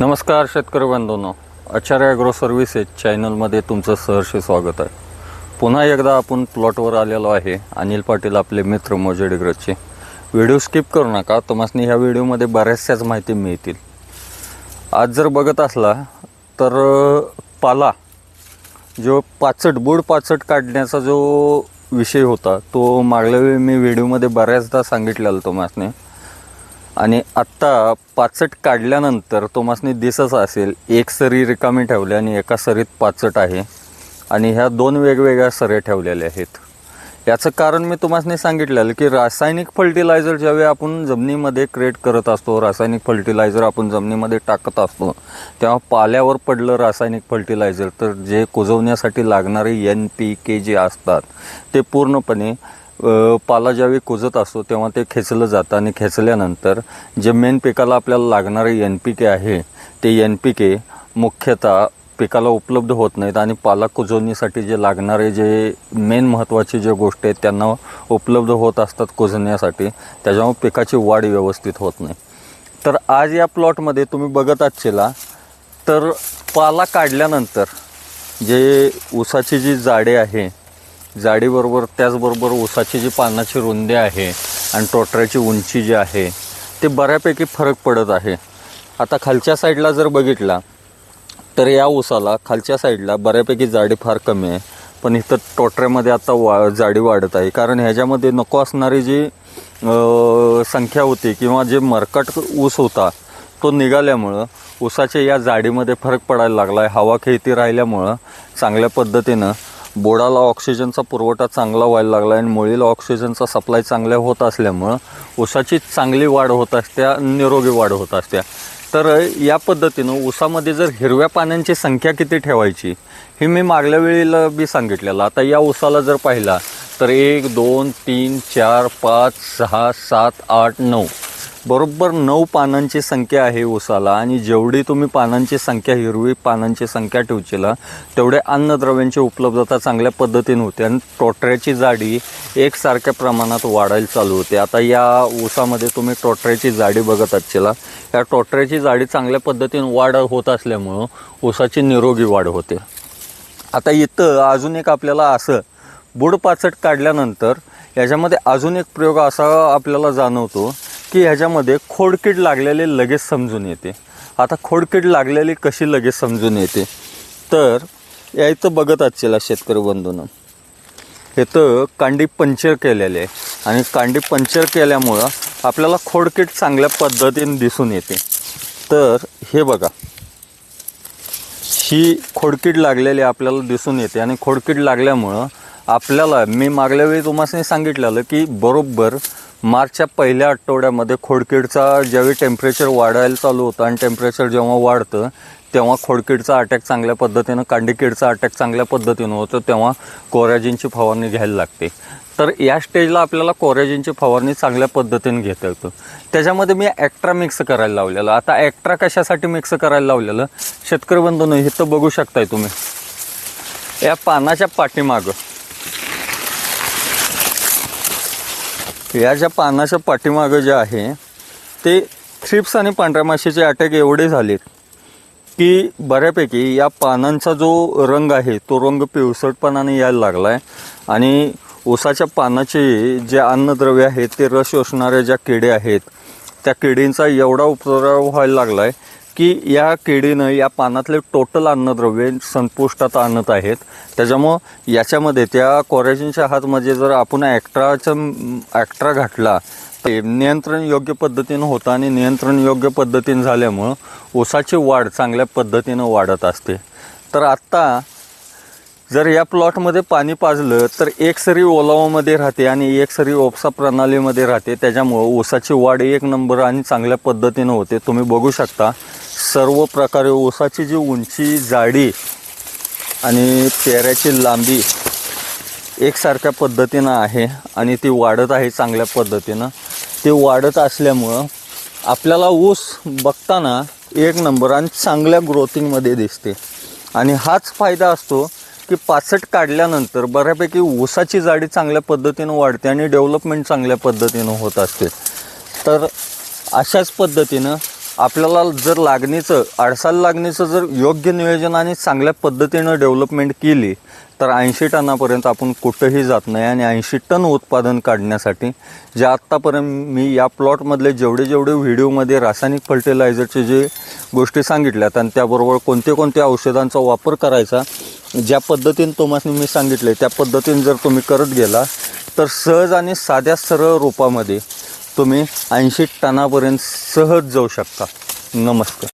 नमस्कार शेतकरी बांधवांनो आचार्य ॲग्रो सर्व्हिसेस चॅनलमध्ये तुमचं सहर्ष स्वागत आहे. पुन्हा एकदा आपण प्लॉटवर आलेलो आहे अनिल पाटील आपले मित्र मोजेडिग्रजचे व्हिडिओ स्किप करू नका तुम्हाला ह्या व्हिडिओमध्ये बऱ्याचशाच माहिती मिळतील. आज जर बघत असला तर पाला जो पाचट बुड पाचट काढण्याचा जो विषय होता तो मागल्या वेळी मी व्हिडिओमध्ये बऱ्याचदा सांगितलेला तुम्हाला आणि आत्ता पाचट काढल्यानंतर तुम्हाला दिसत असेल एक सरी रिकामी ठेवली आणि एका सरीत पाचट आहे. आणि ह्या दोन वेगवेगळ्या सऱ्या ठेवलेल्या आहेत. याचं कारण मी तुम्हाला सांगितलेलं की रासायनिक फर्टिलायझर ज्यावेळी आपण जमिनीमध्ये क्रिएट करत असतो रासायनिक फर्टिलायझर आपण जमिनीमध्ये टाकत असतो तेव्हा पाल्यावर पडलं रासायनिक फर्टिलायझर तर जे कुजवण्यासाठी लागणारे एन पी के जे असतात ते पूर्णपणे पाला ज्यावेळी कुजत असतो तेव्हा ते खेचलं जातं आणि खेचल्यानंतर जे मेन पिकाला आपल्याला लागणारे एन पी के आहे ते एन पी के मुख्यतः पिकाला उपलब्ध होत नाहीत आणि पाला कुजवणीसाठी जे लागणारे जे मेन महत्त्वाची जे गोष्ट आहेत त्यांना उपलब्ध होत असतात कुजण्यासाठी. त्याच्यामुळे पिकाची वाढ व्यवस्थित होत नाही. तर आज या प्लॉटमध्ये तुम्ही बघत आजचेला तर पाला काढल्यानंतर जे ऊसाची जी जाडे आहे जाडीबरोबर त्याचबरोबर ऊसाची जी पानाची रुंदी आहे आणि टोटऱ्याची उंची जी आहे ते बऱ्यापैकी फरक पडत आहे. आता खालच्या साईडला जर बघितला तर या ऊसाला खालच्या साईडला बऱ्यापैकी जाडी फार कमी आहे. पण इथं टोटऱ्यामध्ये आता वा जाडी वाढत आहे. कारण ह्याच्यामध्ये नको असणारी जी संख्या होती किंवा जे मरकट ऊस होता तो निघाल्यामुळं ऊसाच्या या जाडीमध्ये फरक पडायला लागला आहे हवा खेळती राहिल्यामुळं चांगल्या पद्धतीनं बोडाला ऑक्सिजनचा पुरवठा चांगला व्हायला लागला आणि मुळीला ऑक्सिजनचा सप्लाय चांगल्या होत असल्यामुळं ऊसाची चांगली वाढ होत असत्या निरोगी वाढ होत असत्या तर या पद्धतीनं ऊसामध्ये जर हिरव्या पानांची संख्या किती ठेवायची हे मी मागल्या वेळेला बी सांगितलेलं. आता या ऊसाला जर पाहिला तर एक दोन तीन चार पाच सहा सात आठ नऊ. बरोबर नऊ पानांची संख्या आहे ऊसाला आणि जेवढी तुम्ही पानांची संख्या हिरवी पानांची संख्या ठेवचीला तेवढे अन्नद्रव्यांची उपलब्धता चांगल्या पद्धतीने होते आणि टोटऱ्याची जाडी एकसारख्या प्रमाणात वाढायला चालू होते. आता या ऊसामध्ये तुम्ही टोटऱ्याची जाडी बघत असचीला या टोटऱ्याची जाडी चांगल्या पद्धतीने वाढ होत असल्यामुळं ऊसाची निरोगी वाढ होते. आता इथं अजून एक आपल्याला असं बुडपाचट काढल्यानंतर याच्यामध्ये अजून एक प्रयोग असा आपल्याला जाणवतो की ह्याच्यामध्ये खोडकीड लागलेले लगेच समजून येते. आता खोडकीड लागलेली कशी लगेच समजून येते? तर या इथं बघत असलेला शेतकरी बंधूनं. इथं कांडी पंक्चर केलेले आहे आणि कांडी पंक्चर केल्यामुळं आपल्याला खोडकीड चांगल्या पद्धतीने दिसून येते. तर हे बघा. ही खोडकीड लागलेली आपल्याला दिसून येते आणि खोडकीड लागल्यामुळं आपल्याला मी मागल्या वेळी तुम्हाला सांगितलेलं की बरोबर मार्चच्या पहिल्या आठवड्यामध्ये खोडकीडचा ज्यावेळी टेम्परेचर वाढायला चालू होतं आणि टेम्परेचर जेव्हा वाढतं तेव्हा खोडकीडचा अटॅक चांगल्या पद्धतीनं कांडीकीडचा अटॅक चांगल्या पद्धतीनं होतं तेव्हा कोरॅजिनची फवारणी घ्यायला लागते. तर या स्टेजला आपल्याला कोरॅजिनची फवारणी चांगल्या पद्धतीने घेता येतं. त्याच्यामध्ये मी ॲक्ट्रा मिक्स करायला लावलेलं. आता ॲक्ट्रा कशासाठी मिक्स करायला लावलेलं? शेतकरी बंधून तर बघू शकताय तुम्ही. या पानाच्या पाठीमागं. या ज्या पानाच्या पाठीमागं जे आहे ते थ्रिप्स आणि पांढऱ्या माशीचे अटॅक एवढे झालेत की बऱ्यापैकी या पानांचा जो रंग आहे तो रंग पिवसटपणाने यायला लागला आहे आणि ऊसाच्या पानाचे जे अन्नद्रव्य आहेत ते रस शोषणाऱ्या ज्या किडे आहेत त्या किडींचा एवढा उपद्रव व्हायला लागला आहे की या किडीनं या पानातले टोटल अन्नद्रव्य संपुष्टात आणत आहेत. त्याच्यामुळं याच्यामध्ये त्या कोरॅजिनच्या हातमध्ये जर आपण ॲक्ट्राचं ॲक्ट्रा घातला ते नियंत्रण योग्य पद्धतीनं होतं आणि नियंत्रण योग्य पद्धतीनं झाल्यामुळं ऊसाची वाढ चांगल्या पद्धतीनं वाढत असते. तर आत्ता जर या प्लॉटमध्ये पाणी पाजलं तर एक सरी ओलावामध्ये राहते आणि एक सरी ओपसा प्रणालीमध्ये राहते. त्याच्यामुळं ऊसाची वाढ एक नंबर आणि चांगल्या पद्धतीनं होते. तुम्ही बघू शकता. सर्व प्रकारे ऊसाची जी उंची जाडी आणि पेऱ्याची लांबी एकसारख्या पद्धतीनं आहे आणि ती वाढत आहे चांगल्या पद्धतीनं ती वाढत असल्यामुळं आपल्याला ऊस बघताना एक नंबर आणि चांगल्या ग्रोथिंगमध्ये दिसते. आणि हाच फायदा असतो की पाचट काढल्यानंतर बऱ्यापैकी ऊसाची जाडी चांगल्या पद्धतीनं वाढते आणि डेव्हलपमेंट चांगल्या पद्धतीनं होत असते. तर अशाच पद्धतीनं आपल्याला जर लागणीचं आडसाल लागणीचं जर योग्य नियोजन आणि चांगल्या पद्धतीनं डेव्हलपमेंट केली तर ऐंशी टनापर्यंत आपण कुठंही जात नाही आणि ऐंशी टन उत्पादन काढण्यासाठी जे आत्तापर्यंत मी या प्लॉटमधले जेवढे जेवढे व्हिडिओमध्ये रासायनिक फर्टिलायझरचे जे गोष्टी सांगितल्यात आणि त्याबरोबर कोणते कोणते औषधांचा वापर करायचा ज्या पद्धतीने तुम्हाला मी सांगितले त्या पद्धतीने जर तुम्ही करत गेला तर सहज आणि साध्या सरळ रूपामध्ये तुम्ही ऐंशी टनापर्यंत सहज जाऊ शकता. नमस्कार.